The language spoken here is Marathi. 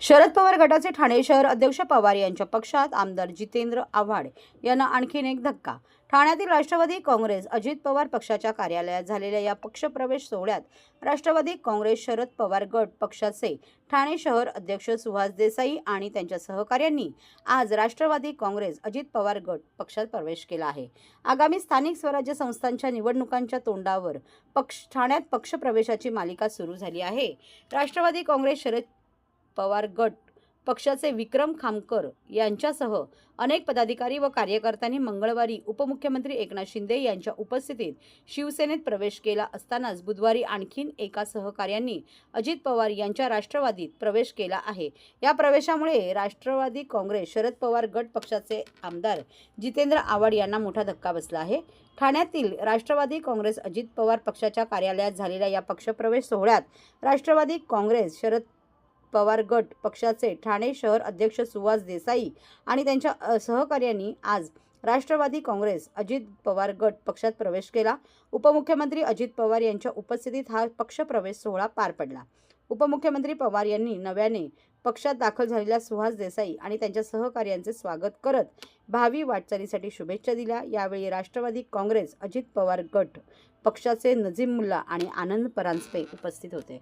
शरद पवार गटाचे ठाणे शहर अध्यक्ष पवार यांच्या पक्षात आमदार जितेंद्र आव्हाड यांना आणखीन एक धक्का. ठाण्यातील राष्ट्रवादी काँग्रेस अजित पवार पक्षाच्या कार्यालयात झालेल्या या पक्षप्रवेश सोहळ्यात राष्ट्रवादी काँग्रेस शरद पवार गट पक्षाचे ठाणे शहर अध्यक्ष सुहास देसाई आणि त्यांच्या सहकाऱ्यांनी आज राष्ट्रवादी काँग्रेस अजित पवार गट पक्षात प्रवेश केला आहे. आगामी स्थानिक स्वराज्य संस्थांच्या निवडणुकांच्या तोंडावर पक्ष ठाण्यात पक्षप्रवेशाची मालिका सुरू झाली आहे. राष्ट्रवादी काँग्रेस शरद पवार गट पक्षाचे विक्रम खामकर यांच्यासह अनेक पदाधिकारी व कार्यकर्त्यांनी मंगळवारी उपमुख्यमंत्री एकनाथ शिंदे यांच्या उपस्थितीत शिवसेनेत प्रवेश केला असतानाच बुधवारी आणखीन एका सहकार्यांनी अजित पवार यांच्या राष्ट्रवादीत प्रवेश केला आहे. या प्रवेशामुळे राष्ट्रवादी काँग्रेस शरद पवार गट पक्षाचे आमदार जितेंद्र आव्हाड यांना मोठा धक्का बसला आहे. ठाण्यातील राष्ट्रवादी काँग्रेस अजित पवार पक्षाच्या कार्यालयात झालेल्या या पक्षप्रवेश सोहळ्यात राष्ट्रवादी काँग्रेस शरद पवार गट पक्षाचे ठाणे शहर अध्यक्ष सुहास देसाई आणि त्यांच्या सहकार्यांनी आज राष्ट्रवादी काँग्रेस अजित पवार गट पक्षात प्रवेश केला. उपमुख्यमंत्री अजित पवार यांच्या उपस्थितीत हा पक्षप्रवेश सोहळा पार पडला. उपमुख्यमंत्री पवार यांनी नव्याने पक्षात दाखल झालेल्या सुहास देसाई आणि त्यांच्या सहकार्यांचे स्वागत करत भावी वाटचालीसाठी शुभेच्छा दिल्या. यावेळी राष्ट्रवादी काँग्रेस अजित पवार गट पक्षाचे नजीम मुल्ला आणि आनंद परांजपे उपस्थित होते.